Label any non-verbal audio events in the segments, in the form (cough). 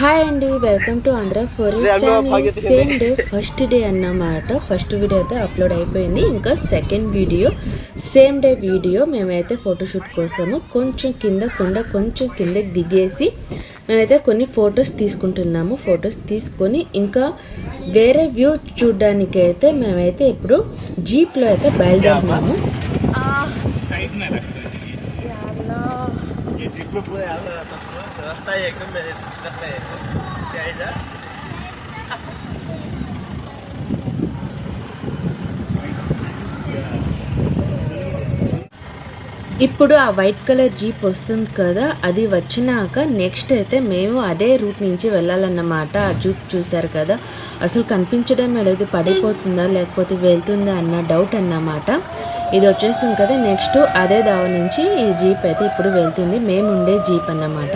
Hi అండి welcome to Andhra four same day first day అన్నమాట. First video అయితే upload అయిపోయింది. ఇంకా second video same day video మేమైతే ఫోటోషూట్ కోసము కొంచెం కింద కొండ కొంచెం కిందకి దిగేసి మేమైతే కొన్ని ఫొటోస్ తీసుకుంటున్నాము. ఫొటోస్ తీసుకొని ఇంకా వేరే వ్యూ చూడడానికి అయితే మేమైతే ఇప్పుడు జీప్లో అయితే బయలుదేరుతున్నాము. జీప్లో में रखो जी ये ट्रिप में पूरे हाल रास्ता ही एकदम मेरे रास्ता है क्या है जा ఇప్పుడు ఆ వైట్ కలర్ జీప్ వస్తుంది కదా అది వచ్చినాక నెక్స్ట్ అయితే మేము అదే రూట్ నుంచి వెళ్ళాలన్నమాట ఆ జీప్ చూసారు కదా అసలు కనిపించడమే లేదు పడిపోతుందా లేకపోతే వెళ్తుందా అన్న డౌట్ అన్నమాట ఇది వచ్చేస్తుంది కదా నెక్స్ట్ అదే దావ నుంచి ఈ జీప్ అయితే ఇప్పుడు వెళ్తుంది మేము ఉండే జీప్ అన్నమాట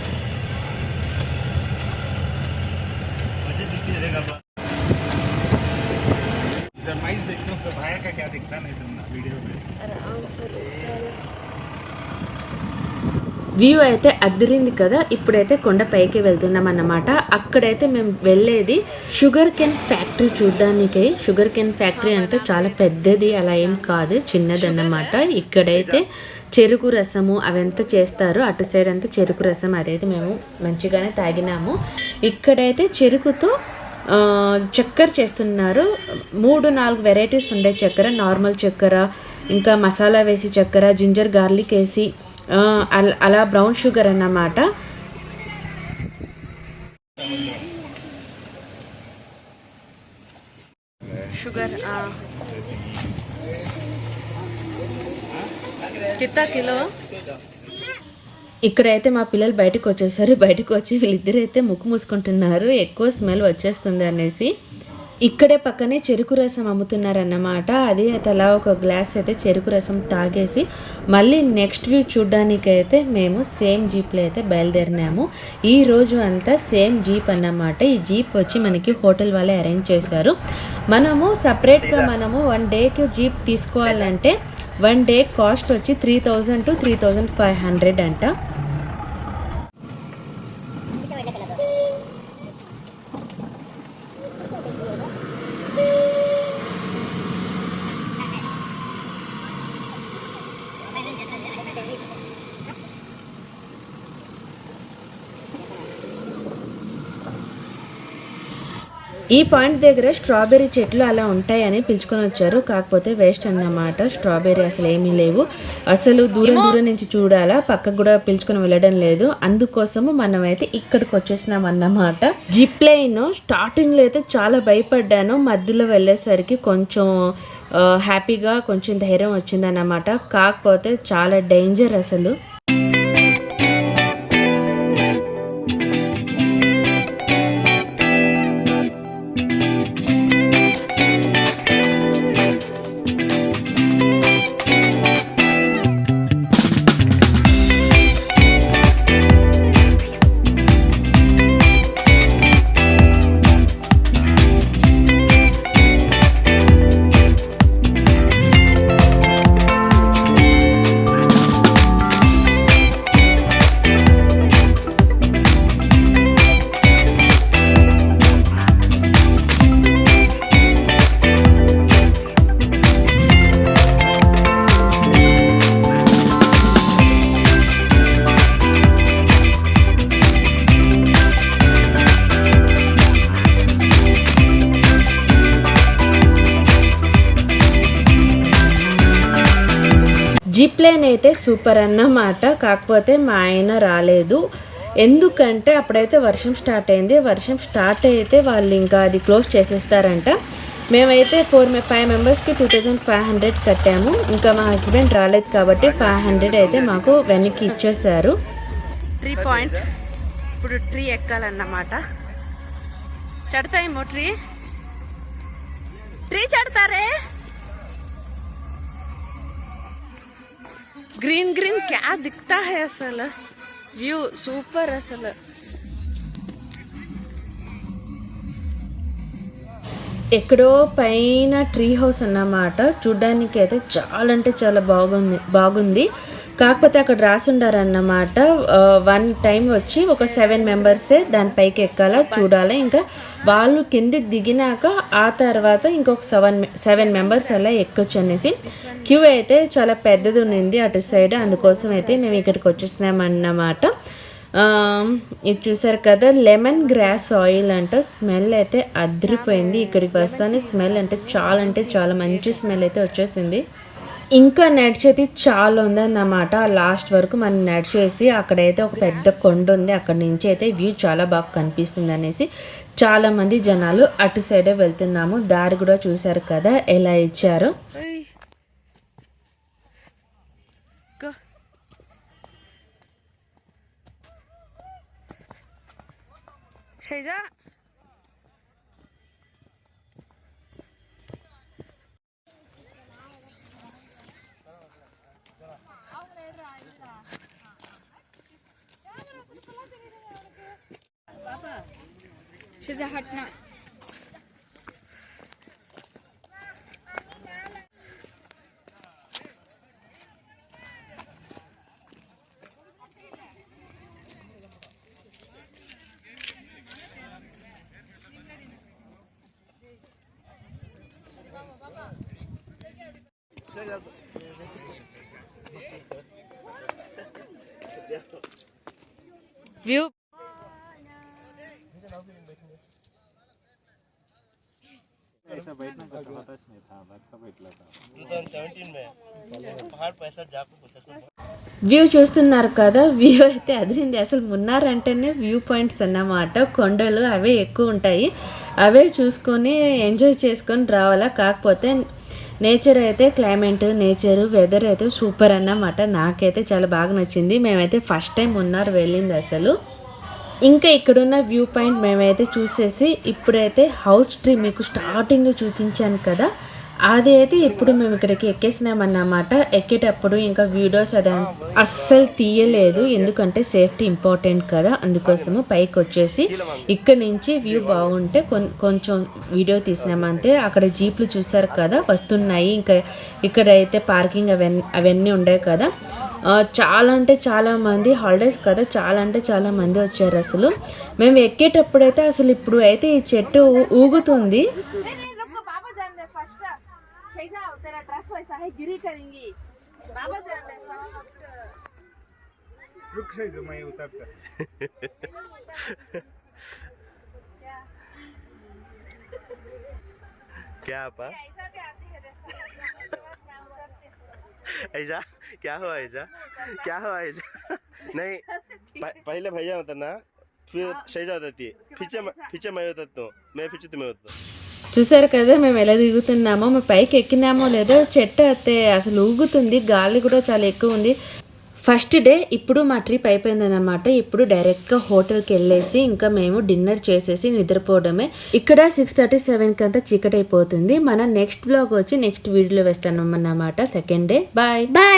వ్యూ అయితే అద్దరింది కదా ఇప్పుడైతే కొండ పైకి వెళ్తున్నాం అన్నమాట. అక్కడైతే మేము వెళ్ళేది షుగర్ కెన్ ఫ్యాక్టరీ చూడడానికి. షుగర్ కెన్ ఫ్యాక్టరీ అంటే చాలా పెద్దది అలా ఏం కాదు చిన్నది అన్నమాట. ఇక్కడైతే చెరుకు రసము అవంతా చేస్తారు. అటు సైడ్ అంతా చెరుకు రసం అదైతే మేము మంచిగానే తాగినాము. ఇక్కడైతే చెరుకుతో చక్కెర చేస్తున్నారు. మూడు నాలుగు వెరైటీస్ ఉండే చక్కెర. నార్మల్ చక్కెర ఇంకా మసాలా వేసి చక్కెర జింజర్ గార్లిక్ వేసి అలా బ్రౌన్ షుగర్ అన్నమాట. షుగర్ కిత్తా కిలో? ఇక్కడైతే మా పిల్లలు బయటకు వచ్చేసారు. బయటకు వచ్చి వీళ్ళిద్దరు అయితే ముక్కు మూసుకుంటున్నారు. ఎక్కువ స్మెల్ వచ్చేస్తుంది అనేసి. ఇక్కడే పక్కనే చెరుకు రసం అమ్ముతున్నారన్నమాట. అది తలా ఒక గ్లాస్ అయితే చెరుకు రసం తాగేసి మళ్ళీ నెక్స్ట్ వ్యూ చూడ్డానికైతే మేము సేమ్ జీప్లో అయితే బయలుదేరినాము. ఈ రోజు అంతా సేమ్ జీప్ అన్నమాట. ఈ జీప్ వచ్చి మనకి హోటల్ వాళ్ళే అరేంజ్ చేశారు. మనము సపరేట్గా మనము వన్ డేకి జీప్ తీసుకోవాలంటే వన్ డే కాస్ట్ వచ్చి three thousand two three thousand five hundred అంట. ఈ పాయింట్ దగ్గర స్ట్రాబెర్రీ చెట్లు అలా ఉంటాయని పిలుచుకొని వచ్చారు. కాకపోతే వేస్ట్ అన్నమాట. స్ట్రాబెర్రీ అసలు ఏమీ లేవు. అసలు దూరం దూరం నుంచి చూడాలా. పక్కకు కూడా పిలుచుకొని వెళ్ళడం లేదు. అందుకోసము మనం అయితే ఇక్కడికి వచ్చేసినాం అన్నమాట. జిప్ లైన్ స్టార్టింగ్లో అయితే చాలా భయపడ్డాను. మధ్యలో వెళ్ళేసరికి కొంచెం హ్యాపీగా కొంచెం ధైర్యం వచ్చిందన్నమాట. కాకపోతే చాలా డేంజర్ అసలు. జిప్ అయితే సూపర్ అన్నమాట. కాకపోతే మా ఆయన రాలేదు. ఎందుకంటే అప్పుడైతే వర్షం స్టార్ట్ అయింది. వర్షం స్టార్ట్ అయితే వాళ్ళు ఇంకా అది క్లోజ్ చేసేస్తారంట. మేమైతే ఫోర్ ఫైవ్ మెంబర్స్కి టూ థౌజండ్ ఫైవ్ హండ్రెడ్ కట్టాము. ఇంకా మా హస్బెండ్ రాలేదు కాబట్టి ఫైవ్ హండ్రెడ్ అయితే మాకు వెనక్కి ఇచ్చేసారు. ట్రీ పాయింట్ ఇప్పుడు ట్రీ ఎక్కాలన్నమాట. చడతాయేమో ట్రీ ట్రీ చడతారే? గ్రీన్ గ్రీన్ క్యా దిక్తా హై అసలు వ్యూ సూపర్ అసలు ఎక్కడో పైన ట్రీ హౌస్ అన్నమాట. చూడ్డానికి అయితే చాలా అంటే చాలా బాగుంది బాగుంది. కాకపోతే అక్కడ రాసుండారన్నమాట. వన్ టైం వచ్చి ఒక సెవెన్ మెంబర్సే దానిపైకి ఎక్కాల చూడాలి. ఇంకా వాళ్ళు కిందికి దిగినాక ఆ తర్వాత ఇంకొక సెవెన్ సెవెన్ మెంబర్స్ అలా ఎక్కొచ్చు అనేసి. క్యూ అయితే చాలా పెద్దది ఉన్నింది అటు సైడ్ అందుకోసం అయితే మేము ఇక్కడికి వచ్చేసినామన్నమాట. ఇది చూసారు కదా లెమన్ గ్రాస్ ఆయిల్ అంట. స్మెల్ అయితే అదిరిపోయింది ఇక్కడికి వస్తానే. స్మెల్ అంటే చాలా అంటే చాలా మంచి స్మెల్ అయితే వచ్చేసింది. ఇంకా నడిచేది చాలా ఉందన్నమాట. లాస్ట్ వరకు మనం నడిచేసి అక్కడైతే ఒక పెద్ద కొండ ఉంది. అక్కడ నుంచి అయితే వ్యూ చాలా బాగా కనిపిస్తుంది అనేసి చాలా మంది జనాలు అటు సైడే వెళ్తున్నాము. దారి కూడా చూశారు కదా ఎలా ఇచ్చారో? Size hat na. Şey yaz. View షైజా Shiza hatna. View 2017 में पहाड़ पर ऐसा जाकर पूछा వ్యూ చూస్తున్నారు కదా వ్యూ అయితే అదిరింది అసలు మున్నార్ అంటేనే వ్యూ పాయింట్స్ అన్నమాట కొండలు అవే ఎక్కువ ఉంటాయి అవే చూసుకొని ఎంజాయ్ చేసుకొని రావాలా కాకపోతే నేచర్ అయితే క్లైమేట్ నేచర్ వెదర్ అయితే సూపర్ అన్నమాట నాకైతే చాలా బాగా నచ్చింది మేమైతే ఫస్ట్ టైం మున్నార్ వెళ్ళింది అసలు ఇంకా ఇక్కడున్న వ్యూ పాయింట్ మేమైతే చూసేసి ఇప్పుడైతే హౌస్ ట్రీ మీకు స్టార్టింగ్ చూపించాను కదా. అది అయితే ఇప్పుడు మేము ఇక్కడికి ఎక్కేసినామన్నమాట. ఎక్కేటప్పుడు ఇంకా వీడియోస్ అది అస్సలు తీయలేదు. ఎందుకంటే సేఫ్టీ ఇంపార్టెంట్ కదా. అందుకోసము పైకి వచ్చేసి ఇక్కడ నుంచి వ్యూ బాగుంటే కొంచెం వీడియో తీసినామంతే అక్కడ జీప్లు చూసారు కదా వస్తున్నాయి. ఇంకా ఇక్కడైతే పార్కింగ్ అవన్నీ అవన్నీ ఉండే కదా. చాలా అంటే చాలా మంది హాలిడేస్ కదా చాలా అంటే చాలా మంది వచ్చారు అసలు మేము ఎక్కేటప్పుడైతే అసలు ఇప్పుడు అయితే ఈ చెట్టు ఊ- ఊగుతుంది नहीं नहीं रुको बाबा जान दे फर्स्ट शैजा तेरा ड्रेस वैसा है गिरी करेंगी बाबा जान दे फर्स्ट रुक से जो मैं उतरता (laughs) क्या आपा ऐसा भी आती है देखो मैं उतरती हूँ। ऐसा क्या हुआ ऐसा क्या हुआ ऐसा (laughs) नहीं प- पहले भैया उतरना फिर शैजा उतरती है पीछे मैं- पीछे मैं उतरता हूँ मैं पीछे तुम्हें उतरता हूँ చూసారు కదా మేము ఎలా దిగుతున్నామో మేము పైకి ఎక్కినామో లేదో చెట్టు అయితే అసలు ఊగుతుంది గాలి కూడా చాలా ఎక్కువ ఉంది ఫస్ట్ డే ఇప్పుడు మా ట్రిప్ అయిపోయిందన్నమాట ఇప్పుడు డైరెక్ట్గా హోటల్కి వెళ్ళేసి ఇంకా మేము డిన్నర్ చేసేసి నిద్రపోవడమే ఇక్కడ సిక్స్ థర్టీ సెవెన్కి అంతా చీకటి అయిపోతుంది మన నెక్స్ట్ బ్లాగ్ వచ్చి నెక్స్ట్ వీడియోలో వేస్తాను అన్నమాట సెకండ్ డే బాయ్ బాయ్